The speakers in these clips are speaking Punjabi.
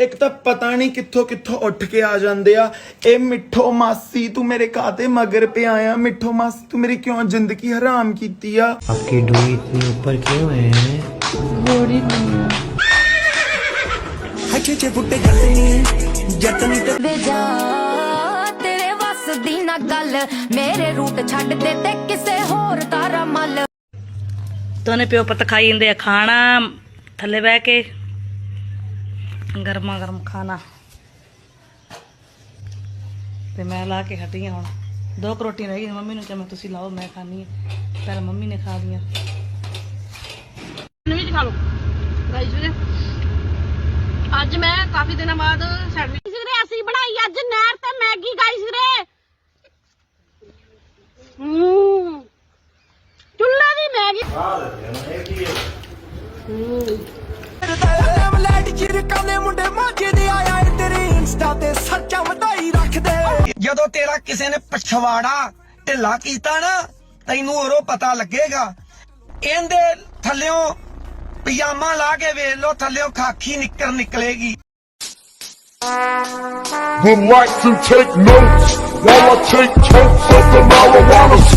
ਇੱਕ ਤਾਂ ਪਤਾ ਨਹੀਂ ਕਿੱਥੋਂ ਕਿੱਥੋਂ ਉੱਠ ਕੇ ਆ ਜਾਂਦੇ ਆ ਇਹ ਮਿੱਠੋ ਮਾਸੀ ਤੂੰ ਮੇਰੇ ਕਾਤੇ ਮਗਰ ਪੇ ਆਇਆ ਮਿੱਠੋ ਮਾਸੀ ਤੂੰ ਮੇਰੀ ਕਿਉਂ ਜ਼ਿੰਦਗੀ ਹਰਾਮ ਕੀਤੀ ਆ आपकी डोरी इतनी ऊपर क्यों है ਵੇ ਜਾ ਤੇਰੇ ਵੱਸ ਦੀ ਨਾ ਗੱਲ ਮੇਰੇ ਰੂਟ ਛੱਡ ਦੇ ਤੇ ਕਿਸੇ ਹੋਰ ਦਾ ਰਮਲ ਦੋਨੇ ਪਿਓ ਪੁੱਤ ਖਾਈ ਜਾਂਦੇ ਆ ਖਾਣਾ ਥੱਲੇ ਬਹਿ ਕੇ ਗਰਮਾ ਗਰਮ ਖਾਣਾ। ਤੇ ਮੈਂ ਲਾ ਕੇ ਹਟੀ ਹਾਂ ਹੁਣ। ਦੋ ਕੁ ਰੋਟੀਆਂ ਰਹਿ ਗਈਆਂ ਮੰਮੀ ਨੂੰ ਕਿਹਾ ਮੈਂ ਤੁਸੀਂ ਲਾਓ ਮੈਂ ਖਾਣੀ ਹੈ। ਪਹਿਲਾਂ ਮੰਮੀ ਨੇ ਖਾ ਲੀਆਂ। ਵੀ ਖਾ ਲਓ। ਗਾਈਸ ਵੀਰੇ ਅੱਜ ਮੈਂ ਕਾਫੀ ਦਿਨਾਂ ਬਾਅਦ ਸੈਂਡਵਿਚ ਵੀਰੇ ਅਸੀਂ ਬਣਾਈ ਅੱਜ ਨਹਿਰ ਤੇ ਮੈਗੀ ਗਾਈਸ ਵੀਰੇ। ਹੂੰ। ਜਦੋਂ ਤੇਰਾ ਕਿਸੇ ਨੇ ਪਛਵਾੜਾ ਢਿੱਲਾ ਕੀਤਾ ਨਾ ਤੈਨੂੰ ਉਰੋਂ ਪਤਾ ਲੱਗੇਗਾ। ਇਹਦੇ ਥੱਲਿਓਂ ਪਜਾਮਾ ਲਾ ਕੇ ਵੇਖ ਲੋ ਥੱਲਿਓਂ ਖਾਕੀ ਨਿੱਕਰ ਨਿਕਲੇਗੀ। Would like to take notes while I take totes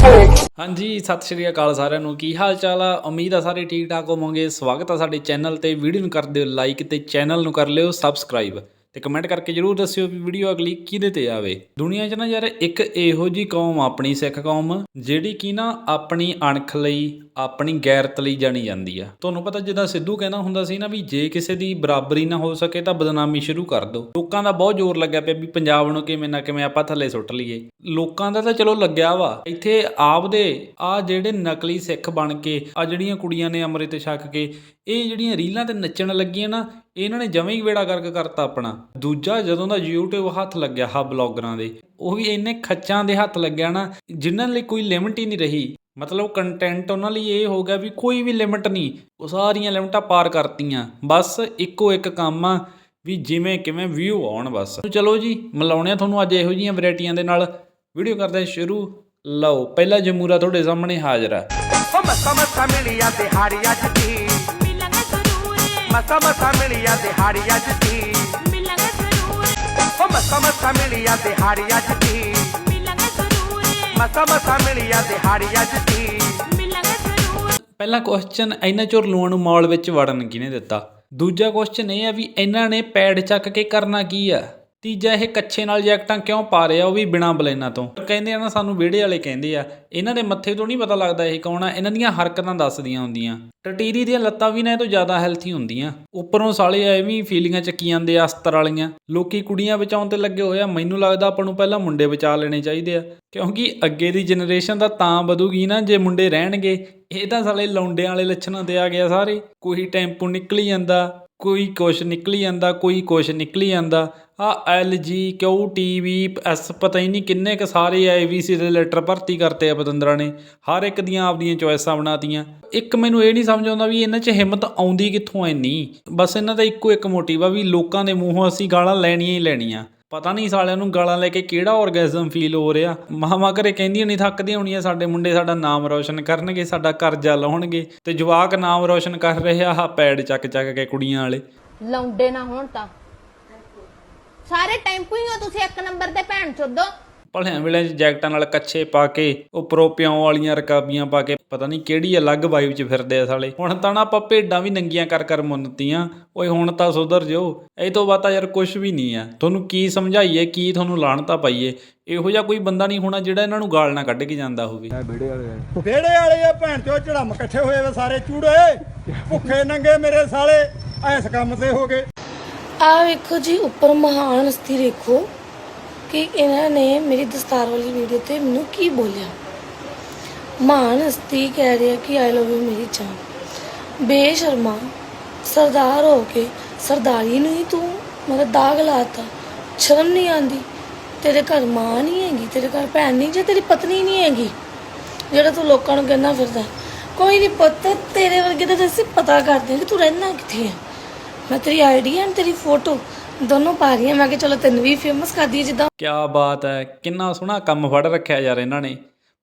ਹਾਂਜੀ, ਸਤਿ ਸ਼੍ਰੀ ਅਕਾਲ ਸਾਰਿਆਂ ਨੂੰ। ਕੀ ਹਾਲ ਚਾਲ ਆ? ਉਮੀਦ ਆ ਸਾਰੇ ਠੀਕ ਠਾਕ ਹੋਵੋਗੇ। ਸਵਾਗਤ ਆ ਸਾਡੇ ਚੈਨਲ ਤੇ। ਵੀਡੀਓ ਨੂੰ ਕਰ ਦਿਓ ਲਾਈਕ ਤੇ ਚੈਨਲ ਨੂੰ ਕਰ ਲਿਓ ਸਬਸਕ੍ਰਾਈਬ। ਤੇ ਕਮੈਂਟ ਕਰਕੇ ਜਰੂਰ ਦੱਸਿਓ ਵੀ ਵੀਡੀਓ ਅਗਲੀ ਕਿਹਦੇ ਤੇ ਆਵੇ। ਦੁਨੀਆ 'ਚ ਨਾ ਯਾਰ ਇੱਕ ਇਹੋ ਜੀ ਕੌਮ, ਆਪਣੀ ਸਿੱਖ ਕੌਮ, ਜਿਹੜੀ ਕਿ ਨਾ ਆਪਣੀ ਅਣਖ ਲਈ, ਆਪਣੀ ਗੈਰਤ ਲਈ ਜਾਣੀ ਜਾਂਦੀ ਆ। ਤੁਹਾਨੂੰ ਪਤਾ ਜਿੱਦਾਂ ਸਿੱਧੂ ਕਹਿੰਦਾ ਹੁੰਦਾ ਸੀ ਨਾ ਵੀ ਜੇ ਕਿਸੇ ਦੀ ਬਰਾਬਰੀ ਨਾ ਹੋ ਸਕੇ ਤਾਂ ਬਦਨਾਮੀ ਸ਼ੁਰੂ ਕਰ ਦਿਓ। ਲੋਕਾਂ ਦਾ ਬਹੁਤ ਜ਼ੋਰ ਲੱਗਿਆ ਪਿਆ ਵੀ ਪੰਜਾਬ ਨੂੰ ਕਿਵੇਂ ਨਾ ਕਿਵੇਂ ਆਪਾਂ ਥੱਲੇ ਸੁੱਟ ਲਈਏ। ਲੋਕਾਂ ਦਾ ਤਾਂ ਚਲੋ ਲੱਗਿਆ ਵਾ। ਇੱਥੇ ਆਪਦੇ ਆ ਜਿਹੜੇ ਨਕਲੀ ਸਿੱਖ ਬਣ ਕੇ, ਆ ਜਿਹੜੀਆਂ ਕੁੜੀਆਂ ਨੇ ਅੰਮ੍ਰਿਤ ਛਕ ਕੇ ਇਹ ਜਿਹੜੀਆਂ ਰੀਲਾਂ ਤੇ ਨੱਚਣ ਲੱਗੀਆਂ ਨਾ ਇਹਨਾਂ ਨੇ ਜਮੇ ਹੀ ਵੇੜਾ ਕਰਕੇ ਕਰਤਾ ਆਪਣਾ। ਦੂਜਾ ਜਦੋਂ ਦਾ YouTube ਹੱਥ ਲੱਗਿਆ ਹਾ ਬਲੌਗਰਾਂ ਦੇ, ਉਹ ਵੀ ਇੰਨੇ ਖੱਚਾਂ ਦੇ ਹੱਥ ਲੱਗਿਆ ਨਾ, ਜਿਨ੍ਹਾਂ ਲਈ ਕੋਈ ਲਿਮਟ ਹੀ ਨਹੀਂ ਰਹੀ। ਮਤਲਬ ਕੰਟੈਂਟ ਉਹਨਾਂ ਲਈ ਇਹ ਹੋ ਗਿਆ ਵੀ ਕੋਈ ਵੀ ਲਿਮਟ ਨਹੀਂ, ਉਹ ਸਾਰੀਆਂ ਲਿਮਟਾਂ ਪਾਰ ਕਰਤੀਆਂ। ਬਸ ਇੱਕੋ ਇੱਕ ਕੰਮ ਆ, ਵੀ ਜਿਵੇਂ ਕਿਵੇਂ ਵਿਊ ਆਉਣ ਬਸ। ਚਲੋ ਜੀ, ਮਿਲਾਉਣੇ ਆ ਤੁਹਾਨੂੰ ਅੱਜ ਇਹੋ ਜੀਆਂ ਵੈਰਾਈਟੀਆਂ ਦੇ ਨਾਲ। ਵੀਡੀਓ ਕਰਦੇ ਸ਼ੁਰੂ। ਲਓ, ਪਹਿਲਾ ਜਮੂਰਾ ਤੁਹਾਡੇ ਸਾਹਮਣੇ ਹਾਜ਼ਰ ਆ। ਓ ਮਿਲਿਆ ਦਿਹਾੜੀ ਅੱਜ ਦੀ ਮਸਾ ਮਸਾ ਮਿਲਿਆ ਦਿਹਾੜੀ ਅੱਜ ਦੀ ਮਿਲਾਂਗੇ ਜ਼ਰੂਰ। ਓ ਮਸਾ ਮਸਾ ਮਿਲਿਆ ਦਿਹਾੜੀ ਅੱਜ ਦੀ ਮਿਲਾਂਗੇ ਜ਼ਰੂਰ। ਮਸਾ ਮਸਾ ਮਿਲਿਆ ਦਿਹਾੜੀ ਅੱਜ ਦੀ ਮਿਲਾਂਗੇ ਜ਼ਰੂਰ। ਪਹਿਲਾ ਕੁਐਸਚਨ ਇਹਨਾਂ ਝੁਰਲੂਆਂ ਨੂੰ ਮਾਲ ਵਿੱਚ ਵੜਨ ਕਿਹਨੇ ਦਿੱਤਾ? ਦੂਜਾ ਕੁਐਸਚਨ ਇਹ ਆ ਵੀ ਇਹਨਾਂ ਨੇ ਪੈਡ ਚੱਕ ਕੇ ਕਰਨਾ ਕੀ ਆ? ਤੀਜਾ ਇਹ ਕੱਛੇ ਨਾਲ ਜੈਕਟਾਂ ਕਿਉਂ ਪਾ ਰਿਹਾ ਉਹ ਵੀ ਬਿਨਾਂ ਬਲੇਨਾਂ ਤੋਂ। ਕਹਿੰਦੇ ਆ ਨਾ, ਸਾਨੂੰ ਵਿਹੜੇ ਵਾਲੇ ਕਹਿੰਦੇ ਆ, ਇਹਨਾਂ ਦੇ ਮੱਥੇ ਤੋਂ ਨਹੀਂ ਪਤਾ ਲੱਗਦਾ ਇਹ ਕੌਣ ਆ, ਇਹਨਾਂ ਦੀਆਂ ਹਰਕਤਾਂ ਦੱਸਦੀਆਂ ਹੁੰਦੀਆਂ। ਟਟੀਰੀ ਦੀਆਂ ਲੱਤਾਂ ਵੀ ਨਾ ਇਹ ਤੋਂ ਜ਼ਿਆਦਾ ਹੈਲਥੀ ਹੁੰਦੀਆਂ। ਉੱਪਰੋਂ ਸਾਲੇ ਐਵੇਂ ਫੀਲਿੰਗਾਂ ਚੱਕੀ ਜਾਂਦੇ ਆ, ਅਸਤਰ ਵਾਲੀਆਂ। ਲੋਕੀ ਕੁੜੀਆਂ ਬਚਾਉਣ ਤੇ ਲੱਗੇ ਹੋਏ ਆ, ਮੈਨੂੰ ਲੱਗਦਾ ਆਪਾਂ ਨੂੰ ਪਹਿਲਾਂ ਮੁੰਡੇ ਬਚਾ ਲੈਣੇ ਚਾਹੀਦੇ ਆ। ਕਿਉਂਕਿ ਅੱਗੇ ਦੀ ਜਨਰੇਸ਼ਨ ਦਾ ਤਾਂ ਵਧੂਗੀ ਨਾ, ਜੇ ਮੁੰਡੇ ਰਹਿਣਗੇ, ਇਹ ਤਾਂ ਸਾਲੇ ਲੌਂਡਿਆਂ ਵਾਲੇ ਲੱਛਣਾਂ ਤੇ ਆ ਗਿਆ ਸਾਰੇ। ਕੋਈ ਟੈਂਪੂ ਨਿਕਲੀ ਜਾਂਦਾ, ਕੋਈ ਕੁਛ ਨਿਕਲੀ ਜਾਂਦਾ, ਕੋਈ ਕੁਛ ਨਿਕਲੀ ਜਾਂਦਾ। ਆ LG ਕਿਉ ਟੀਵੀ ਐਸ, ਪਤਾ ਹੀ ਨਹੀਂ ਕਿੰਨੇ ਕ ਸਾਰੇ ਆਈਵੀਸੀ ਦੇ ਲੈਟਰ ਭਰਤੀ ਕਰਤੇ ਆ ਪਤੰਦਰਾਂ ਨੇ। ਹਰ ਇੱਕ ਦੀਆਂ ਆਪਦੀਆਂ ਚੋਇਸਾਂ ਬਣਾਤੀਆਂ। ਇੱਕ ਮੈਨੂੰ ਇਹ ਨਹੀਂ ਸਮਝ ਆਉਂਦਾ ਵੀ ਇਹਨਾਂ 'ਚ ਹਿੰਮਤ ਆਉਂਦੀ ਕਿੱਥੋਂ ਐਨੀ ਬਸ ਇਹਨਾਂ ਦਾ ਇੱਕੋ ਇੱਕ ਮੋਟਿਵ ਆ ਵੀ ਲੋਕਾਂ ਦੇ ਮੂੰਹੋਂ ਅਸੀਂ ਗਾਲਾਂ ਲੈਣੀਆਂ ਹੀ ਲੈਣੀਆਂ। ਪਤਾ ਨਹੀਂ ਸਾਲਿਆਂ ਨੂੰ ਗਾਲਾਂ ਲੈ ਕੇ ਕਿਹੜਾ ਔਰਗੈਜ਼ਮ ਫੀਲ ਹੋ ਰਿਹਾ। ਮਾਮਾ ਘਰੇ ਕਹਿੰਦੀਆਂ ਨਹੀਂ ਥੱਕਦੀਆਂ ਹੋਣੀਆਂ, ਸਾਡੇ ਮੁੰਡੇ ਸਾਡਾ ਨਾਮ ਰੌਸ਼ਨ ਕਰਨਗੇ, ਸਾਡਾ ਕਰਜ਼ਾ ਲਾਉਣਗੇ ਤੇ ਜਵਾਕ ਨਾਮ ਰੌਸ਼ਨ ਕਰ ਰਹੇ ਆ, ਆਹ ਪੈਡ ਚੱਕ ਚੱਕ ਕੇ ਕੁੜੀਆਂ ਵਾਲੇ। ਲਾਉਂਦੇ ਨਾ ਹੋਣ ਤਾਂ। ਸਾਰੇ ਟੈਂਪੂ ਹੀ ਹੋ ਤੁਸੀਂ ਇੱਕ ਨੰਬਰ ਦੇ ਭੈਣ ਚੋਦੋ। ਭਲਿਆਂ ਵੇਲੇ ਜੈਕਟਾਂ ਨਾਲ ਕੱਛੇ ਪਾ ਕੇ ਉੱਪਰੋਂ ਪਿਉਂ ਵਾਲੀਆਂ ਰਕਾਬੀਆਂ ਪਾ ਕੇ ਪਤਾ ਨਹੀਂ ਕਿਹੜੀ ਅਲੱਗ ਵਾਈਬ 'ਚ ਫਿਰਦੇ ਆ ਸਾਲੇ। ਹੁਣ ਤਾਂ ਨਾ ਆਪਾਂ ਭੇਡਾਂ ਵੀ ਨੰਗੀਆਂ ਕਰ ਕਰ ਮੁੰਨਤੀਆਂ। ਓਏ ਹੁਣ ਤਾਂ ਸੁਧਰ ਜਿਓ। ਇਹ ਤੋਂ ਬਾਅਦ ਤਾਂ ਯਾਰ ਕੁਝ ਵੀ ਨਹੀਂ ਆ। ਤੁਹਾਨੂੰ ਕੀ ਸਮਝਾਈਏ ਕੀ ਤੁਹਾਨੂੰ ਲਾਣਤਾ ਪਾਈਏ? ਇਹੋ ਜਿਹਾ ਕੋਈ ਬੰਦਾ ਨਹੀਂ ਹੋਣਾ ਜਿਹੜਾ ਇਹਨਾਂ ਨੂੰ ਗਾਲ ਨਾ ਕੱਢ ਕੇ ਜਾਂਦਾ ਹੋਵੇ। ਵਿਹੜੇ ਵਾਲੇ ਆ। ਭੈਣ ਚੋ ਝੜਮ ਇਕੱਠੇ ਹੋਏ ਵੇ ਸਾਰੇ ਚੂੜੇ। ਭੁੱਖੇ ਨੰਗੇ ਮੇਰੇ ਸਾਲੇ ਐਸ ਕੰਮ ਤੇ ਹੋ ਗਏ। ਆ ਵੇਖੋ ਜੀ, ਉੱਪਰ ਮਹਾਨ ਹਸਤੀ ਦੇਖੋ ਕਿ ਇਹਨਾਂ ਨੇ ਮੇਰੀ ਦਸਤਾਰ ਵਾਲੀ ਵੀਡੀਓ ਤੇ ਮੈਨੂੰ ਕੀ ਬੋਲਿਆ। ਮਹਾਨ ਹਸਤੀ ਕਹਿ ਰਿਹਾ ਕਿ ਆਈ ਲਵ ਯੂ ਮੇਰੀ ਜਾਨ। ਬੇਸ਼ਰਮਾ, ਸਰਦਾਰ ਹੋ ਕੇ ਸਰਦਾਰੀ ਨੂੰ ਹੀ ਤੂੰ ਮਤਲਬ ਦਾਗ ਲਾਤਾ ਸ਼ਰਮ ਨਹੀਂ ਆਂਦੀ। ਤੇਰੇ ਘਰ ਮਾਂ ਨਹੀਂ ਹੈਗੀ, ਤੇਰੇ ਘਰ ਭੈਣ ਨਹੀਂ, ਜੇ ਤੇਰੀ ਪਤਨੀ ਨਹੀਂ ਹੈਗੀ, ਜਿਹੜਾ ਤੂੰ ਲੋਕਾਂ ਨੂੰ ਕਹਿੰਦਾ ਫਿਰਦਾ। ਕੋਈ ਨਹੀਂ ਪੁੱਤ, ਤੇਰੇ ਵਰਗੇ ਤਾਂ ਅਸੀਂ ਪਤਾ ਕਰਦੇ ਹਾਂ ਕਿ ਤੂੰ ਰਹਿਣਾ ਕਿੱਥੇ ਹੈ ਮੈਂ ਤੇਰੀ ਆਈਡੀ ਐਂਡ ਤੇਰੀ ਫੋਟੋ ਦੋਨੋਂ ਪਾ ਰਹੀ ਹਾਂ। ਮੈਂ ਕਿ ਚਲੋ ਤੈਨੂੰ ਵੀ ਫੇਮਸ ਕਰ ਦਈਏ ਜਿੱਦਾਂ। ਕਿਆ ਬਾਤ ਹੈ, ਕਿੰਨਾ ਸੋਹਣਾ ਕੰਮ ਫੜ ਰੱਖਿਆ ਯਾਰ ਇਹਨਾਂ ਨੇ।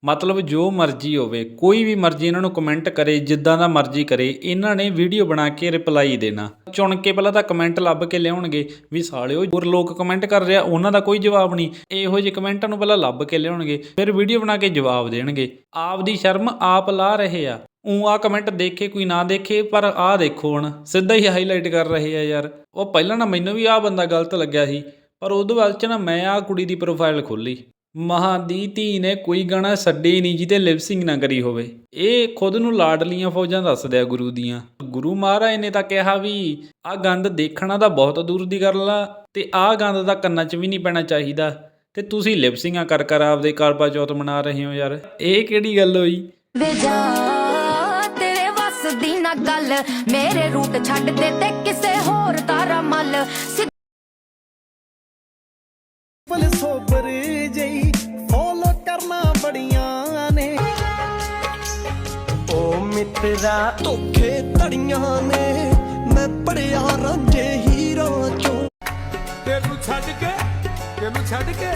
ਮਤਲਬ ਜੋ ਮਰਜ਼ੀ ਹੋਵੇ, ਕੋਈ ਵੀ ਮਰਜ਼ੀ ਇਹਨਾਂ ਨੂੰ ਕਮੈਂਟ ਕਰੇ, ਜਿੱਦਾਂ ਦਾ ਮਰਜ਼ੀ ਕਰੇ, ਇਹਨਾਂ ਨੇ ਵੀਡੀਓ ਬਣਾ ਕੇ ਰਿਪਲਾਈ ਦੇਣਾ। ਚੁਣ ਕੇ ਪਹਿਲਾਂ ਤਾਂ ਕਮੈਂਟ ਲੱਭ ਕੇ ਲਿਆਉਣਗੇ ਵੀ ਸਾਲਿਓ, ਹੋਰ ਲੋਕ ਕਮੈਂਟ ਕਰ ਰਿਹਾ, ਉਹਨਾਂ ਦਾ ਕੋਈ ਜਵਾਬ ਨਹੀਂ। ਇਹੋ ਜਿਹੇ ਕਮੈਂਟਾਂ ਨੂੰ ਪਹਿਲਾਂ ਲੱਭ ਕੇ ਲਿਆਉਣਗੇ, ਫਿਰ ਵੀਡੀਓ ਬਣਾ ਕੇ ਜਵਾਬ ਦੇਣਗੇ। ਆਪ ਦੀ ਸ਼ਰਮ ਆਪ ਲਾ ਰਹੇ ਆ। ਉਹ ਆ ਕਮੈਂਟ ਦੇਖੇ, ਕੋਈ ਨਾ ਦੇਖੇ, ਪਰ ਆਹ ਦੇਖੋ ਹੁਣ, ਸਿੱਧਾ ਹੀ ਹਾਈਲਾਈਟ ਕਰ ਰਹੇ ਆ ਯਾਰ। ਉਹ ਪਹਿਲਾਂ ਨਾ ਮੈਨੂੰ ਵੀ ਆਹ ਬੰਦਾ ਗਲਤ ਲੱਗਿਆ ਸੀ, ਪਰ ਉਦੋਂ ਬਾਅਦ ਚ ਨਾ ਮੈਂ ਆਹ ਕੁੜੀ ਦੀ ਪ੍ਰੋਫਾਈਲ ਖੋਲੀ ਮਹਾਂ ਦੀ ਧੀ ਨੇ ਕੋਈ ਗਾਣਾ ਛੱਡੇ ਨਹੀਂ ਜਿਹਦੇ ਲਿਪਸਿੰਗ ਨਾ ਕਰੀ ਹੋਵੇ। ਇਹ ਖੁਦ ਨੂੰ ਲਾਡਲੀਆਂ ਫੌਜਾਂ ਦੱਸਦੇ ਆ ਗੁਰੂ ਦੀਆਂ। ਗੁਰੂ ਮਹਾਰਾਜ ਨੇ ਤਾਂ ਕਿਹਾ ਵੀ ਆਹ ਗੰਦ ਦੇਖਣਾ ਤਾਂ ਬਹੁਤ ਦੂਰ ਦੀ ਗੱਲ ਆ, ਤੇ ਆਹ ਗੰਦ ਤਾਂ ਕੰਨਾਂ 'ਚ ਵੀ ਨਹੀਂ ਪੈਣਾ ਚਾਹੀਦਾ। ਤੇ ਤੁਸੀਂ ਲਿਪਸਿੰਗਾਂ ਕਰ ਕਰ ਆਪਦੇ ਕਰਵਾ ਚੌਥ ਮਨਾ ਰਹੇ ਹੋ ਯਾਰ। ਇਹ ਕਿਹੜੀ ਗੱਲ ਹੋਈ? ਵੇ ਜਾ। ਗੱਲ ਮੇਰੇ ਰੂਟ ਛੱਡ ਦੇ ਤੇ ਕਿਸੇ ਹੋਰ ਦਾ ਰਮਲ ਸਿੱਧ- ਪਲ ਸੋਬਰ ਜਈ ਫੋਲੋ ਕਰਨਾ ਬੜੀਆਂ ਨੇ। ਓ ਮਿੱਤਰਾ ਧੋਖੇ ਧੜੀਆਂ ਨੇ। ਮੈਂ ਪੜਿਆ ਰਾਂਝੇ ਹੀਰਾਂ ਚੋਂ। ਤੈਨੂੰ ਛੱਡ ਕੇ ਤੈਨੂੰ ਛੱਡ ਕੇ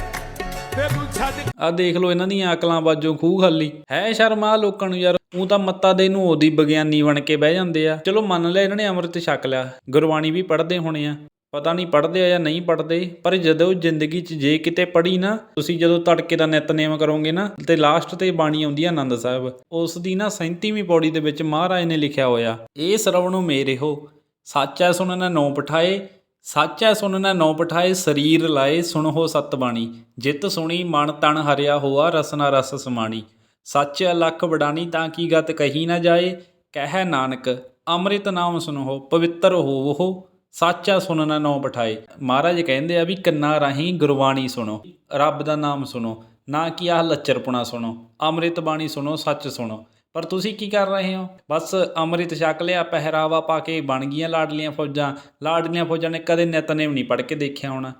ਤੈਨੂੰ ਛੱਡ ਆ ਦੇਖ ਲਓ ਇਹਨਾਂ ਦੀਆਂ ਅਕਲਾਂ ਬਾਜੋਂ ਖੂਹ ਖਾਲੀ। ਹੈ ਸ਼ਰਮ ਲੋਕਾਂ ਨੂੰ ਯਾਰ। ਉਹ ਤਾਂ ਮੱਤਾ ਦੇ ਨੂੰ ਉਹਦੀ ਵਿਗਿਆਨੀ ਬਣ ਕੇ ਬਹਿ ਜਾਂਦੇ ਆ। ਚਲੋ ਮੰਨ ਲਿਆ ਇਹਨਾਂ ਨੇ ਅੰਮ੍ਰਿਤ ਛਕ ਲਿਆ। ਗੁਰਬਾਣੀ ਵੀ ਪੜ੍ਹਦੇ ਹੋਣੇ ਆ। ਪਤਾ ਨਹੀਂ ਪੜ੍ਹਦੇ ਆ ਜਾਂ ਨਹੀਂ ਪੜ੍ਹਦੇ, ਪਰ ਜਦੋਂ ਜ਼ਿੰਦਗੀ 'ਚ ਜੇ ਕਿਤੇ ਪੜ੍ਹੀ ਨਾ, ਤੁਸੀਂ ਜਦੋਂ ਤੜਕੇ ਦਾ ਨਿਤਨੇਮ ਕਰੋਗੇ ਨਾ, ਤੇ ਲਾਸਟ ਤੇ ਬਾਣੀ ਆਉਂਦੀ ਆ ਆਨੰਦ ਸਾਹਿਬ। ਉਸ ਦੀ ਨਾ 37ਵੀਂ ਪੌੜੀ ਦੇ ਵਿੱਚ ਮਹਾਰਾਜ ਨੇ ਲਿਖਿਆ ਹੋਇਆ ਇਹ ਸਰਵਣੋ ਮੇਰੇ ਹੋ, ਸੱਚ ਸਾਚਾ ਸੁਣਨਾ ਨੌ ਪਠਾਏ, ਸਾਚਾ ਸੁਣਨਾ ਨੌ ਪਠਾਏ, ਸਰੀਰ ਲਾਏ ਸੁਣੋ ਸਤ ਬਾਣੀ ਜਿਤ ਸੁਣੀ ਮਨ ਤਨ ਹਰਿਆ ਹੋਆ, ਰਸਨਾ ਰਸ ਸਮਾਣੀ। ਸੱਚ ਲੱਖ ਵਡਾਣੀ ਤਾਂ ਕੀ ਗਤ ਕਹੀ ਨਾ ਜਾਏ? ਕਹਿ ਨਾਨਕ, ਅੰਮ੍ਰਿਤ ਨਾਮ ਸੁਨੋ, ਪਵਿੱਤਰ ਹੋਵੋ ਸਾਚਾ ਸੁਣਨਾ ਨੌ ਪਠਾਏ ਮਹਾਰਾਜ ਕਹਿੰਦੇ ਆ ਵੀ ਕੰਨਾਂ ਰਾਹੀਂ ਗੁਰਬਾਣੀ ਸੁਣੋ। ਰੱਬ ਦਾ ਨਾਮ ਸੁਣੋ ਨਾ ਕਿ ਆਹ ਲੱਚਰਪੁਣਾ ਸੁਣੋ ਅੰਮ੍ਰਿਤ ਬਾਣੀ ਸੁਣੋ ਸੱਚ ਸੁਣੋ ਪਰ ਤੁਸੀਂ ਕੀ ਕਰ ਰਹੇ ਹੋ? ਬਸ ਅੰਮ੍ਰਿਤ ਛਕ ਲਿਆ, ਪਹਿਰਾਵਾ ਪਾ ਕੇ ਬਣ ਗਈਆਂ ਲਾਡਲੀਆਂ ਫੌਜਾਂ। ਲਾਡਲੀਆਂ ਫੌਜਾਂ ਨੇ ਕਦੇ ਨਿਤਨੇਮ ਨਹੀਂ ਪੜ੍ਹ ਕੇ ਦੇਖਿਆ ਹੋਣਾ।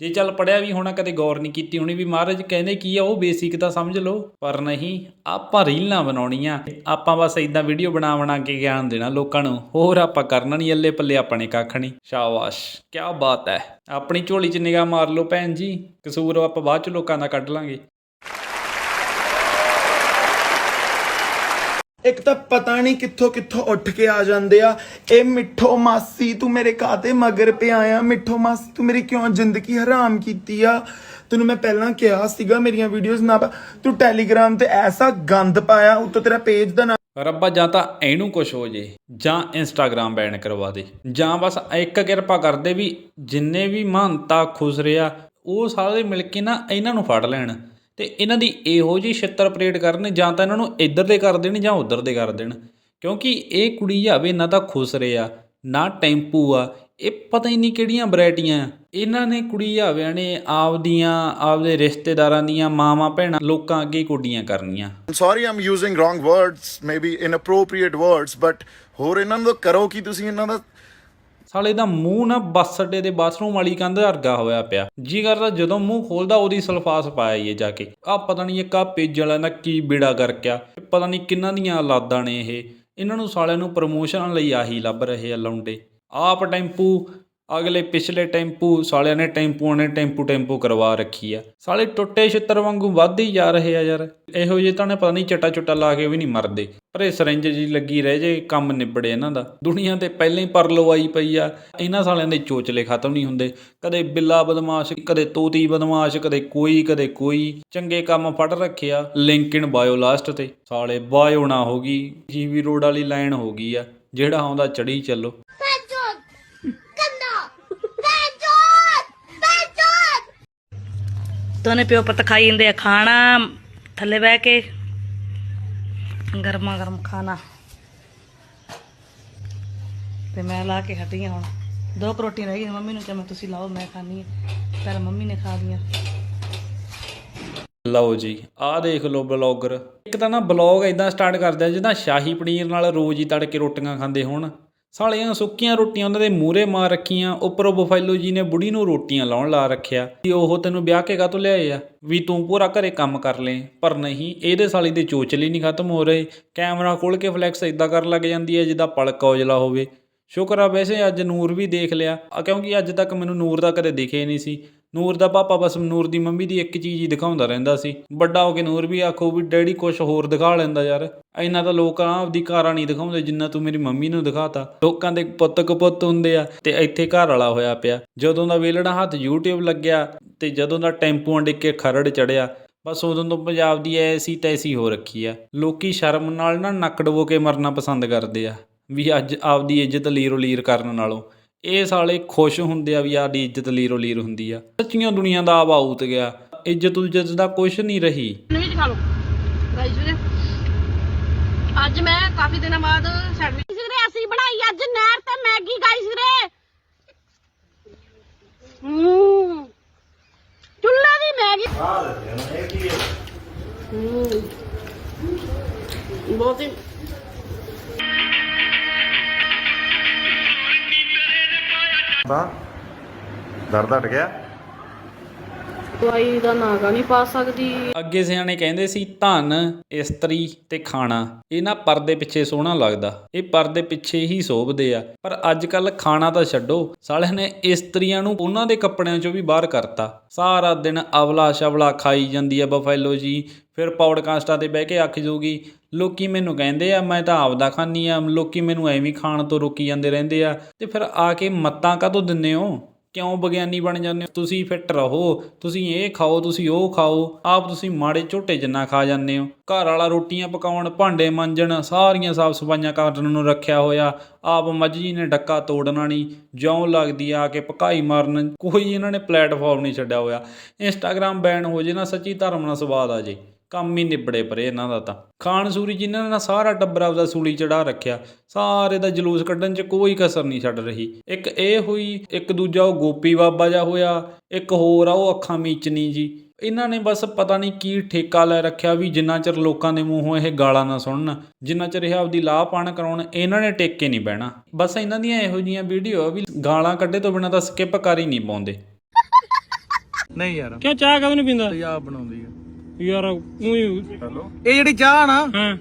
ਜੇ ਚੱਲ ਪੜਿਆ ਵੀ ਹੋਣਾ, ਕਦੇ ਗੌਰ ਨਹੀਂ ਕੀਤੀ ਹੋਣੀ ਵੀ ਮਹਾਰਾਜ ਕਹਿੰਦੇ ਕੀ ਆ, ਉਹ ਬੇਸਿਕ ਤਾਂ ਸਮਝ ਲਓ, ਪਰ ਨਹੀਂ, ਆਪਾਂ ਰੀਲਾਂ ਬਣਾਉਣੀਆਂ। ਆਪਾਂ ਬਸ ਇਦਾਂ ਵੀਡੀਓ ਬਣਾ ਬਣਾ ਕੇ ਗਿਆਨ ਦੇਣਾ ਲੋਕਾਂ ਨੂੰ, ਹੋਰ ਆਪਾਂ ਕਰਨਾ ਨਹੀਂ, ਅੱਲੇ ਪੱਲੇ ਆਪਣੇ ਕੱਖ ਨਹੀਂ। ਸ਼ਾਬਾਸ਼ ਕੀ ਬਾਤ ਹੈ। ਆਪਣੀ ਝੋਲੀ 'ਚ ਨਿਗਾਹ ਮਾਰ ਲਓ ਭੈਣ ਜੀ, ਕਸੂਰ ਆਪਾਂ ਬਾਅਦ 'ਚ ਲੋਕਾਂ ਦਾ ਕੱਢ ਲਾਂਗੇ। ਇੱਕ ਤਾਂ ਪਤਾ ਨਹੀਂ ਕਿੱਥੋਂ ਕਿੱਥੋਂ ਉੱਠ ਕੇ ਆ ਜਾਂਦੇ ਆ। ਇਹ ਮਿੱਠੋ ਮਾਸੀ ਤੂੰ ਮੇਰੇ ਕਾਤੇ ਮਗਰ ਪਿਆ ਆ। ਮਿੱਠੋ ਮਾਸੀ ਤੂੰ ਮੇਰੀ ਕਿਉਂ ਜ਼ਿੰਦਗੀ ਹਰਾਮ ਕੀਤੀ ਆ? ਤੈਨੂੰ ਮੈਂ ਪਹਿਲਾਂ ਕਿਹਾ ਸੀਗਾ ਮੇਰੀਆਂ ਵੀਡੀਓਜ਼ ਨਾ ਪਾ ਤੂੰ ਟੈਲੀਗ੍ਰਾਮ ਤੇ ਐਸਾ ਗੰਦ ਪਾਇਆ, ਉੱਤੋਂ ਤੇਰਾ ਪੇਜ ਦਾ ਨਾਮ ਰੱਬਾ, ਜਾਂ ਤਾਂ ਇਹਨੂੰ ਕੁਝ ਹੋ ਜੇ, ਜਾਂ ਇੰਸਟਾਗ੍ਰam ਬੈਨ ਕਰਵਾ ਦੇ, ਜਾਂ ਬਸ ਇੱਕ ਕਿਰਪਾ ਕਰਦੇ ਵੀ ਜਿੰਨੇ ਵੀ ਮਹੰਤਾ ਖੁਸਰਿਆ ਉਹ ਸਾਰੇ ਮਿਲ ਕੇ ਨਾ ਇਹਨਾਂ ਨੂੰ ਫੜ ਲੈਣ। ਤੇ ਇਹਨਾਂ ਦੀ ਇਹੋ ਜਿਹੀ ਛਿੱਤਰ ਪਰੇਡ ਕਰਨ ਜਾਂ ਤਾਂ ਇਹਨਾਂ ਨੂੰ ਇੱਧਰ ਦੇ ਕਰ ਦੇਣ ਜਾਂ ਉੱਧਰ ਦੇ ਕਰ ਦੇਣ। ਕਿਉਂਕਿ ਇਹ ਕੁੜੀ ਜਾਵੇ ਨਾ ਤਾਂ ਖੁਸਰੇ ਆ ਨਾ ਟੈਂਪੂ ਆ ਇਹ ਪਤਾ ਹੀ ਨਹੀਂ ਕਿਹੜੀਆਂ ਵੈਰਾਈਟੀਆਂ ਇਹਨਾਂ ਨੇ ਕੁੜੀ ਜਾਵਿਆਂ ਨੇ ਆਪਦੀਆਂ ਆਪਦੇ ਰਿਸ਼ਤੇਦਾਰਾਂ ਦੀਆਂ ਮਾਵਾਂ ਭੈਣਾਂ ਲੋਕਾਂ ਅੱਗੇ ਕੋਡੀਆਂ ਕਰਨੀਆਂ। I'm sorry I'm using wrong words, maybe inappropriate words, but ਹੋਰ ਇਹਨਾਂ ਨੂੰ ਕਰੋ ਕਿ ਤੁਸੀਂ ਇਹਨਾਂ ਦਾ ਸਾਲੇ ਦਾ ਮੂੰਹ ਨਾ ਬੱਸ ਅੱਡੇ ਦੇ ਬਾਥਰੂਮ ਵਾਲੀ ਕੰਧ ਵਰਗਾ ਹੋਇਆ ਪਿਆ। ਜੀ ਕਰਦਾ ਜਦੋਂ ਮੂੰਹ ਖੋਲਦਾ ਉਹਦੀ ਸਲਫਾਸ ਪਾਇਆ ਈ ਇਹ ਜਾ ਕੇ। ਆ ਪਤਾ ਨਹੀਂ ਇਹ ਕਾ ਪੇਜ ਵਾਲਾ ਨਾ ਕੀ ਬੇੜਾ ਕਰਕੇ ਪਤਾ ਨਹੀਂ ਕਿੰਨਾਂ ਦੀਆਂ ਔਲਾਦਾਂ ਨੇ ਇਹ। ਇਹਨਾਂ ਨੂੰ ਸਾਲਿਆਂ ਨੂੰ ਪ੍ਰਮੋਸ਼ਨ ਲਈ ਆਹੀ ਲੱਭ ਰਹੇ ਆ ਲੌਂਡੇ। ਆਪ ਟੈਂਪੂ ਅਗਲੇ ਪਿਛਲੇ ਟੈਂਪੂ, ਸਾਲਿਆਂ ਨੇ ਟੈਂਪੂਆਂ ਨੇ ਟੈਂਪੂ ਟੈਂਪੂ ਕਰਵਾ ਰੱਖੀ ਆ। ਸਾਲੇ ਟੁੱਟੇ ਛਿੱਤਰ ਵਾਂਗੂ ਵੱਧ ਹੀ ਜਾ ਰਹੇ ਆ ਯਾਰ। ਇਹੋ ਜਿਹੇ ਤਾਂ ਨੇ ਪਤਾ ਨਹੀਂ ਚਟਾ ਚੁੱਟਾ ਲਾ ਕੇ ਵੀ ਨਹੀਂ ਮਰਦੇ। ਪਰ ਇਹ ਸਰੰਜ ਜੀ ਲੱਗੀ ਰਹਿ ਜੇ, ਕੰਮ ਨਿਬੜੇ ਇਹਨਾਂ ਦਾ। ਦੁਨੀਆ ਤੇ ਪਹਿਲਾਂ ਹੀ ਪਰਲੋ ਆਈ ਪਈ ਆ। ਇਹਨਾਂ ਸਾਲਿਆਂ ਦੇ ਚੋਚਲੇ ਖਤਮ ਨਹੀਂ ਹੁੰਦੇ। ਕਦੇ ਬਿੱਲਾ ਬਦਮਾਸ਼, ਕਦੇ ਤੋਤੀ ਬਦਮਾਸ਼, ਕਦੇ ਕੋਈ ਕਦੇ ਕੋਈ। ਚੰਗੇ ਕੰਮ ਫੜ ਰੱਖਿਆ ਲਿੰਕ ਇਨ ਬਾਇਓ ਲਾਸਟ ਤੇ। ਸਾਲੇ ਬਾਇਓ ਨਾ ਹੋ ਗਈ, ਜੀਵੀ ਰੋਡ ਵਾਲੀ ਲਾਈਨ ਹੋ ਗਈ ਆ। ਜਿਹੜਾ ਆਉਂਦਾ ਚੜੀ ਚੱਲੋ। ਦੋਨੇ ਪਿਓ ਪੁੱਤ ਖਾਈ ਜਾਂਦੇ ਆ, ਖਾਣਾ, ਥੱਲੇ ਬਹਿ ਕੇ। ਗਰਮਾ ਗਰਮ ਖਾਣਾ। ਤੇ ਮੈਂ ਲਾ ਕੇ ਹਟੀ ਹਾਂ ਹੁਣ। ਦੋ ਕੁ ਰਹਿ ਗਈਆਂ ਮੰਮੀ ਨੂੰ ਕਿਹਾ ਮੈਂ ਤੁਸੀਂ ਲਾਓ, ਮੈਂ ਖਾਣੀ ਹੈ ਪਰ ਮੰਮੀ ਨੇ ਖਾ ਲੀਆਂ। ਲਓ ਜੀ, ਆਹ ਦੇਖ ਲਓ ਬਲੌਗਰ। ਇੱਕ ਤਾਂ ਨਾ ਬਲੌਗ ਇਦਾਂ ਸਟਾਰਟ ਕਰਦੇ ਆ ਜਿੱਦਾਂ ਸ਼ਾਹੀ ਪਨੀਰ ਨਾਲ ਰੋਜ਼ ਹੀ ਤੜਕੇ ਰੋਟੀਆਂ ਖਾਂਦੇ ਹੋਣ। ਸਾਲੀਆਂ ਸੁੱਕੀਆਂ ਰੋਟੀਆਂ ਉਹਨਾਂ ਦੇ ਮੂਹਰੇ ਮਾਰ ਰੱਖੀਆਂ, ਉੱਪਰੋਂ ਬਫੈਲੋ ਜੀ ਨੇ ਬੁੜੀ ਨੂੰ ਰੋਟੀਆਂ ਲਾਉਣ ਲਾ ਰੱਖਿਆ। ਕਿ ਉਹ ਤੈਨੂੰ ਵਿਆਹ ਕੇ ਕਾਹਤੋਂ ਲਿਆਏ ਆ? ਵੀ ਤੂੰ ਪੂਰਾ ਘਰੇ ਕੰਮ ਕਰ ਲੈ ਪਰ ਨਹੀਂ, ਇਹਦੇ ਸਾਲੀ ਦੇ ਚੋਚਲੀ ਨਹੀਂ ਖਤਮ ਹੋ ਰਹੇ। ਕੈਮਰਾ ਖੋਲ ਕੇ ਫਲੈਕਸ ਇਦਾਂ ਕਰਨ ਲੱਗ ਜਾਂਦੀ ਹੈ ਜਿੱਦਾਂ ਪਲਕ ਔਜਲਾ ਹੋਵੇ। ਸ਼ੁਕਰ ਆ ਵੈਸੇ ਅੱਜ ਨੂਰ ਵੀ ਦੇਖ ਲਿਆ। ਕਿਉਂਕਿ ਅੱਜ ਤੱਕ ਮੈਨੂੰ ਨੂਰ ਦਾ ਕਦੇ ਦਿਖੇ ਨਹੀਂ ਸੀ। ਨੂਰ ਦਾ ਪਾਪਾ ਬਸ ਨੂਰ ਦੀ ਮੰਮੀ ਦੀ ਇੱਕ ਚੀਜ਼ ਹੀ ਦਿਖਾਉਂਦਾ ਰਹਿੰਦਾ ਸੀ। ਵੱਡਾ ਹੋ ਕੇ ਨੂਰ ਵੀ ਆਖੋ ਵੀ ਡੈਡੀ ਕੁਝ ਹੋਰ ਦਿਖਾ ਲੈਂਦਾ ਯਾਰ। ਇੰਨਾ ਤਾਂ ਲੋਕਾਂ ਆਪਦੀ ਕਾਰਾਂ ਨਹੀਂ ਦਿਖਾਉਂਦੇ ਜਿੰਨਾ ਤੂੰ ਮੇਰੀ ਮੰਮੀ ਨੂੰ ਦਿਖਾਤਾ। ਲੋਕਾਂ ਦੇ ਪੁੱਤ ਕਪੁੱਤ ਹੁੰਦੇ ਆ ਤੇ ਇੱਥੇ ਘਰ ਵਾਲਾ ਹੋਇਆ ਪਿਆ। ਜਦੋਂ ਦਾ ਵੇਲਣਾ ਹੱਥ YouTube ਲੱਗਿਆ ਤੇ ਜਦੋਂ ਦਾ ਟੈਂਪੂਆਂ ਡਿੱਕੇ ਖਰੜ ਚੜਿਆ, ਬਸ ਉਦੋਂ ਤੋਂ ਪੰਜਾਬ ਦੀ ਐਸੀ ਤੈਸੀ ਹੋ ਰੱਖੀ ਆ। ਲੋਕੀ ਸ਼ਰਮ ਨਾਲ ਨਾ ਨੱਕ ਡਬੋ ਕੇ ਮਰਨਾ ਪਸੰਦ ਕਰਦੇ ਆ, ਵੀ ਅੱਜ ਆਪਦੀ ਇੱਜ਼ਤ ਲੀਰੋ ਲੀਰ ਕਰਨ ਨਾਲੋਂ। ਇਹ ਸਾਲੇ ਖੁਸ਼ ਹੁੰਦੇ ਆ ਵੀ ਆਦੀ ਇੱਜ਼ਤ ਲੀਰੋ ਲੀਰ ਹੁੰਦੀ ਆ। ਸੱਚੀਆਂ ਦੁਨੀਆ ਦਾ ਆਵਾ ਉਤ ਗਿਆ। ਇੱਜ਼ਤ ਉੱਜ਼ਤ ਦਾ ਕੁਛ ਨਹੀਂ ਰਹੀ। ਵੀ ਖਾ ਲਓ। ਰਾਈਸ ਵੀਰੇ ਅੱਜ ਮੈਂ ਕਾਫੀ ਦਿਨਾਂ ਬਾਅਦ ਸੈਂਡਵਿਚ ਵੀਰੇ ਅਸੀਂ ਬਣਾਈ ਅੱਜ ਨਹਿਰ ਤੇ ਮੈਗੀ ਗਾਈਸ ਵੀਰੇ। ਹੂੰ। ਚੁੱਲ੍ਹੇ ਦੀ ਮੈਗੀ। ਹੂੰ। ਬਹੁਤ ਹੀ ਦਰਦ ਹਟ ਗਿਆ। ਦਵਾਈ ਦਾ ਨਾਗਾ ਨਹੀਂ ਪਾ ਸਕਦੀ। ਅੱਗੇ ਸਿਆਣੇ ਕਹਿੰਦੇ ਸੀ, ਧਨ, ਇਸਤਰੀ ਤੇ ਖਾਣਾ। ਇਹ ਨਾ ਪਰਦੇ ਪਿੱਛੇ ਸੋਹਣਾ ਲੱਗਦਾ। ਇਹ ਪਰਦੇ ਪਿੱਛੇ ਹੀ ਸੋਭਦੇ ਆ। ਪਰ ਅੱਜ ਕੱਲ ਖਾਣਾ ਤਾਂ ਛੱਡੋ। ਸਾਲਿਆਂ ਨੇ ਇਸਤਰੀਆਂ ਨੂੰ ਉਹਨਾਂ ਦੇ ਕੱਪੜਿਆਂ ਚੋਂ ਵੀ ਬਾਹਰ ਕਰਤਾ। ਸਾਰਾ ਦਿਨ ਅਵਲਾ ਸ਼ਵਲਾ ਖਾਈ ਜਾਂਦੀ ਆ ਬਫੈਲੋ ਜੀ। ਫਿਰ ਪੌਡਕਾਸਟਾਂ ਤੇ ਬਹਿ ਕੇ ਅੱਖ ਜੂਗੀ। ਲੋਕੀ ਮੈਨੂੰ ਕਹਿੰਦੇ ਆ, ਮੈਂ ਤਾਂ ਆਪਦਾ ਖਾਨੀ ਆ। ਲੋਕੀ ਮੈਨੂੰ ਐਵੇਂ ਖਾਣ ਤੋਂ ਰੋਕੀ ਜਾਂਦੇ ਰਹਿੰਦੇ ਆ। ਤੇ ਫਿਰ ਆ ਕੇ ਮੱਤਾਂ ਕਾਹਤੋਂ ਦਿੰਦੇ ਹੋ? ਕਿਉਂ ਵਿਗਿਆਨੀ ਬਣ ਜਾਂਦੇ ਹੋ? ਤੁਸੀਂ ਫਿੱਟ ਰਹੋ। ਤੁਸੀਂ ਇਹ ਖਾਓ, ਤੁਸੀਂ ਉਹ ਖਾਓ। ਆਪ ਤੁਸੀਂ ਮਾੜੇ ਝੋਟੇ ਜਿੰਨਾ ਖਾ ਜਾਂਦੇ ਹੋ। ਘਰ ਵਾਲਾ ਰੋਟੀਆਂ ਪਕਾਉਣ, ਭਾਂਡੇ ਮਾਂਜਣ, ਸਾਰੀਆਂ ਸਾਫ਼ ਸਫਾਈਆਂ ਕਰਨ ਨੂੰ ਰੱਖਿਆ ਹੋਇਆ। ਆਪ ਮੱਝੀ ਨੇ ਡੱਕਾ ਤੋੜਨਾ ਨਹੀਂ। ਜਿਉਂ ਲੱਗਦੀ ਆ ਕੇ ਪਕਾਈ ਮਾਰਨ, ਕੋਈ ਇਹਨਾਂ ਨੇ ਪਲੇਟਫਾਰਮ ਨਹੀਂ ਛੱਡਿਆ ਹੋਇਆ। ਇੰਸਟਾਗ੍ਰam ਬੈਨ ਹੋ ਜੇ ਨਾ, ਸੱਚੀ ਧਰਮ ਨਾਲ ਸਵਾਦ ਆ ਜੇ। ਕੰਮ ਹੀ ਨਿਬੜੇ ਪਰੇ ਇਹਨਾਂ ਦਾ ਤਾਂ। ਖਾਨ ਸੂਰੀ ਜਿਨ੍ਹਾਂ ਨੇ ਨਾ ਸਾਰਾ ਟੱਬਰ ਆਪਦਾ ਸੂਲੀ ਚੜਾ ਰੱਖਿਆ ਸਾਰੇ ਦਾ ਜਲੂਸ ਕੱਢਣ 'ਚ ਕੋਈ ਕਸਰ ਨਹੀਂ ਛੱਡ ਰਹੀ। ਇੱਕ ਇਹ ਹੋਈ ਇੱਕ ਦੂਜਾ ਉਹ ਗੋਪੀ ਬਾਬਾ ਜਾ ਹੋਇਆ ਇੱਕ ਹੋਰ ਆ ਉਹ ਅੱਖਾਂ ਮੀਚਣੀ ਜੀ। ਇਹਨਾਂ ਨੇ ਬਸ ਪਤਾ ਨਹੀਂ ਕੀ ਠੇਕਾ ਲੈ ਰੱਖਿਆ ਵੀ ਜਿੰਨਾ ਚਿਰ ਲੋਕਾਂ ਦੇ ਮੂੰਹੋਂ ਇਹ ਗਾਲਾਂ ਨਾ ਸੁਣਨ ਜਿੰਨਾ ਚਿਰ ਇਹ ਆਪਦੀ ਲਾਹ ਪਾਣ ਕਰਾਉਣ ਇਹਨਾਂ ਨੇ ਟੇਕੇ ਨਹੀਂ ਬਹਿਣਾ। ਬਸ ਇਹਨਾਂ ਦੀਆਂ ਇਹੋ ਜੀਆਂ ਵੀਡੀਓ ਆ ਵੀ ਗਾਲਾਂ ਕੱਢੇ ਤੋਂ ਬਿਨਾਂ ਤਾਂ ਸਕਿਪ ਕਰ ਹੀ ਨਹੀਂ ਪਾਉਂਦੇ। ਨਹੀਂ ਯਾਰ। ਕਿਉਂ ਚਾਹ ਕਦੋਂ ਨਹੀਂ ਪੀਂਦਾ? ਪੰਜਾਬ ਬਣਾਉਂਦੀ ਹੈ ਯਾਰ ਉਹੀ ਇਹ ਜਿਹੜੀ ਚਾਹ ਨਾ ਹਾਂ।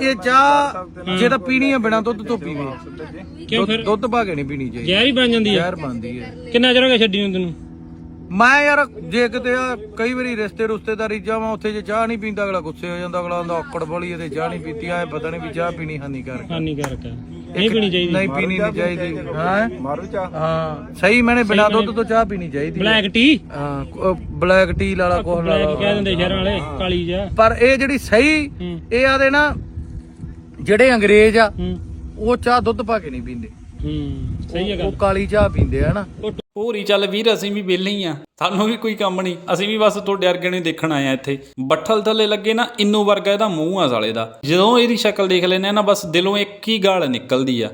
ਇਹ ਚਾਹ ਜੇ ਤਾਂ ਪੀਣੀ ਹੈ ਬਿਨਾ ਦੁੱਧ ਤੋਂ ਪੀਵੇ। ਕਿਉਂ ਫਿਰ? ਦੁੱਧ ਪਾ ਕੇ ਨਹੀਂ ਪੀਣੀ ਚਾਹੀਦੀ। ਜ਼ਹਿਰ ਹੀ ਬਣ ਜਾਂਦੀ ਹੈ ਜ਼ਹਿਰ ਬਣਦੀ ਹੈ ਕਿੰਨਾ ਚਿਰ ਹੋ ਗਿਆ ਛੱਡੀ ਨੂੰ ਤੈਨੂੰ? ਮੈਂ ਯਾਰ ਜੇ ਕਿਤੇ ਆ ਕਈ ਵਾਰੀ ਰਿਸ਼ਤੇ ਰੁਸ਼ਤੇਦਾਰੀ ਜਾਵਾਂ ਉੱਥੇ ਜੇ ਚਾਹ ਨਹੀਂ ਪੀਂਦਾ ਅਗਲਾ ਗੁੱਸੇ ਹੋ ਜਾਂਦਾ ਅਗਲਾ ਆਂਦਾ ਔਕੜ ਬੋਲੀ ਤੇ ਚਾਹ ਨਹੀਂ ਪੀਤੀ ਆ ਪਤਾ ਨਹੀਂ ਵੀ ਚਾਹ ਪੀਣੀ ਹਾਨੀਕਾਰਕ ਹੈ। ਹਾਨੀਕਾਰਕ ਹੈ ਨਹੀਂ ਪੀਣੀ ਚਾਹੀਦੀ। ਨਹੀਂ ਪੀਣੀ ਨਹੀਂ ਚਾਹੀਦੀ। ਹਾਂ? ਮਾਰੂ ਚਾਹ। ਹਾਂ ਸਹੀ ਮੈਨੇ ਬਿਨਾ ਦੁੱਧ ਤੋਂ ਚਾਹ ਪੀਣੀ ਚਾਹੀਦੀ ਹੈ। Black tea? ਹਾਂ ਬਲੈਕ ਟੀ ਵਾਲਾ ਕੋਹ ਬਲੈਕ ਕਹਿ ਦਿੰਦੇ ਸ਼ਹਿਰਾਂ ਵਾਲੇ ਕਾਲੀ ਜਾ ਪਰ ਇਹ ਜਿਹੜੀ ਸਹੀ ਹੂੰ। ਇਹ ਆਦੇ ਨਾ ਜਿਹੜੇ ਅੰਗਰੇਜ਼ ਆ ਹੂੰ। ਉਹ ਚਾਹ ਦੁੱਧ ਪਾ ਕੇ ਨਹੀਂ ਪੀਂਦੇ। ਹੂੰ ਸਹੀ ਹੈ ਉਹ ਗੱਲ। ਕਾਲੀ ਚਾਹ ਪੀਂਦੇ ਆ ਨਾ। ਹੋਰ ਹੀ ਚੱਲ ਵੀਰ, ਅਸੀਂ ਵੀ ਵਿਹਲੇ ਹੀ ਆ ਸਾਨੂੰ ਵੀ ਕੋਈ ਕੰਮ ਨਹੀਂ। ਅਸੀਂ ਵੀ ਬਸ ਤੁਹਾਡੇ ਵਰਗੇ ਨੂੰ ਦੇਖਣ ਆਏ ਆ ਇੱਥੇ। ਬੱਠਲ ਥੱਲੇ ਲੱਗੇ ਨਾ, ਇੰਨੂ ਵਰਗਾ ਇਹਦਾ ਮੂੰਹ ਆ ਸਾਲੇ ਦਾ। ਜਦੋਂ ਇਹਦੀ ਸ਼ਕਲ ਦੇਖ ਲੈਨੇ ਆ ਨਾ, ਬਸ ਦਿਲੋਂ ਇੱਕ ਹੀ ਗਾਲ ਨਿਕਲਦੀ ਆ।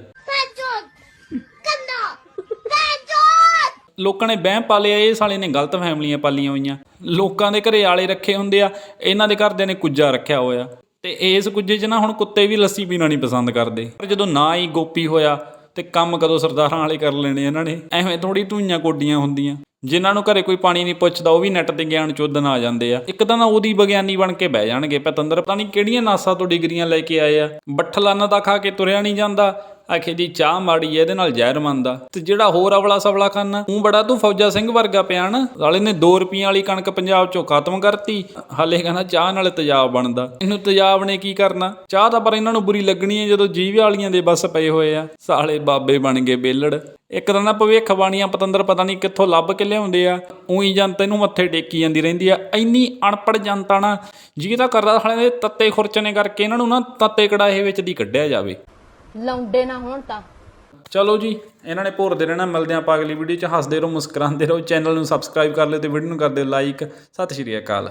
ਲੋਕਾਂ ਨੇ ਵਹਿਮ ਪਾਲਿਆ ਇਹ ਸਾਲੇ ਨੇ ਗਲਤ ਫੈਮਲੀਆਂ ਪਾਲੀਆਂ ਹੋਈਆਂ। ਲੋਕਾਂ ਦੇ ਘਰੇ ਆਲੇ ਰੱਖੇ ਹੁੰਦੇ ਆ, ਇਹਨਾਂ ਦੇ ਘਰਦਿਆਂ ਨੇ ਕੁੱਜਾ ਰੱਖਿਆ ਹੋਇਆ। ਤੇ ਇਸ ਕੁੱਜੇ 'ਚ ਨਾ ਹੁਣ ਕੁੱਤੇ ਵੀ ਲੱਸੀ ਪੀਣਾ ਨਹੀਂ ਪਸੰਦ ਕਰਦੇ। ਪਰ ਜਦੋਂ ਨਾ ਹੀ ਗੋਪੀ ਹੋਇਆ ਅਤੇ ਕੰਮ ਕਦੋਂ ਸਰਦਾਰਾਂ ਵਾਲੇ ਕਰ ਲੈਣੇ ਇਹਨਾਂ ਨੇ? ਐਵੇਂ ਥੋੜ੍ਹੀ ਢੂਈਆਂ ਕੋਡੀਆਂ ਹੁੰਦੀਆਂ। ਜਿਨ੍ਹਾਂ ਨੂੰ ਘਰੇ ਕੋਈ ਪਾਣੀ ਨਹੀਂ ਪੁੱਛਦਾ, ਉਹ ਵੀ ਨੈਟ ਤੇ ਗਿਆਨ ਚੋਦਨ ਆ ਜਾਂਦੇ ਆ। ਇੱਕ ਤਾਂ ਨਾ ਉਹਦੀ ਵਿਗਿਆਨੀ ਬਣ ਕੇ ਬਹਿ ਜਾਣਗੇ। ਪਤੰਦਰ, ਪਤਾ ਨਹੀਂ ਕਿਹੜੀਆਂ ਨਾਸਾਂ ਤੋਂ ਡਿਗਰੀਆਂ ਲੈ ਕੇ ਆਏ ਆ। ਬੱਠਲ ਅੰਨ ਦਾ ਖਾ ਕੇ ਤੁਰਿਆ ਨਹੀਂ ਜਾਂਦਾ। ਆਖੇ ਦੀ ਚਾਹ ਮਾੜੀ ਐ ਇਹਦੇ ਨਾਲ ਜ਼ਹਿਰ ਮੰਨਦਾ। ਤੇ ਜਿਹੜਾ ਹੋਰ ਅਵਲਾ ਸਵਲਾ ਖਾਨਾ ਤੂੰ ਬੜਾ ਤੂੰ ਫੌਜਾ ਸਿੰਘ ਵਰਗਾ ਪਿਆ ਨਾ। ਸਾਲੇ ਨੇ 2 ਰੁਪਈਆਂ ਵਾਲੀ ਕਣਕ ਪੰਜਾਬ ਚੋਂ ਖਤਮ ਕਰਤੀ। ਹਾਲੇ ਕਹਿੰਦਾ, ਚਾਹ ਨਾਲ ਤਜਾਬ ਬਣਦਾ। ਇਹਨੂੰ ਤਜਾਬ ਨੇ ਕੀ ਕਰਨਾ? ਚਾਹ ਤਾਂ ਪਰ ਇਹਨਾਂ ਨੂੰ ਬੁਰੀ ਲੱਗਣੀ ਹੈ ਜਦੋਂ ਜੀਵ ਵਾਲੀਆਂ ਦੇ ਬਸ ਪਏ ਹੋਏ ਆ। ਸਾਲੇ ਬਾਬੇ ਬਣ ਗਏ ਬੇਲੜ। ਇੱਕ ਤਾਂ ਨਾ ਭਵਿੱਖ ਬਾਣੀਆਂ ਪਤੰਦਰ ਪਤਾ ਨਹੀਂ ਕਿੱਥੋਂ ਲੱਭ ਕੇ ਲਿਆਉਂਦੇ ਆ ਉਹੀ ਜਨਤਾ ਇਹਨੂੰ ਮੱਥੇ ਟੇਕੀ ਜਾਂਦੀ ਰਹਿੰਦੀ ਆ। ਇੰਨੀ ਅਣਪੜ ਜਨਤਾ ਨਾ ਜੀ ਤਾਂ ਕਰਦਾ ਸਾਲੇ ਦੇ ਤੱਤੇ ਖੁਰਚਣੇ ਕਰਕੇ ਇਹਨਾਂ ਨੂੰ ਨਾ ਤੱਤੇ ਕੜਾਹੇ ਵਿੱਚ ਦੀ ਕੱਢਿਆ ਜਾਵੇ। ਲੌਂਡੇ ਨਾ ਹੋਣ ਤਾਂ। ਚਲੋ ਜੀ ਇਹਨਾਂ ਨੇ ਭੋਰਦੇ ਰਹਿਣਾ ਮਿਲਦੇ ਆਪਾਂ ਅਗਲੀ ਵੀਡੀਓ 'ਚ। ਹੱਸਦੇ ਰਹੋ ਮੁਸਕਰਾਉਂਦੇ ਰਹੋ ਚੈਨਲ ਨੂੰ ਸਬਸਕ੍ਰਾਈਬ ਕਰ ਲਿਓ ਤੇ ਵੀਡੀਓ ਨੂੰ ਕਰ ਦਿਓ ਲਾਈਕ ਸਤਿ ਸ਼੍ਰੀ ਅਕਾਲ।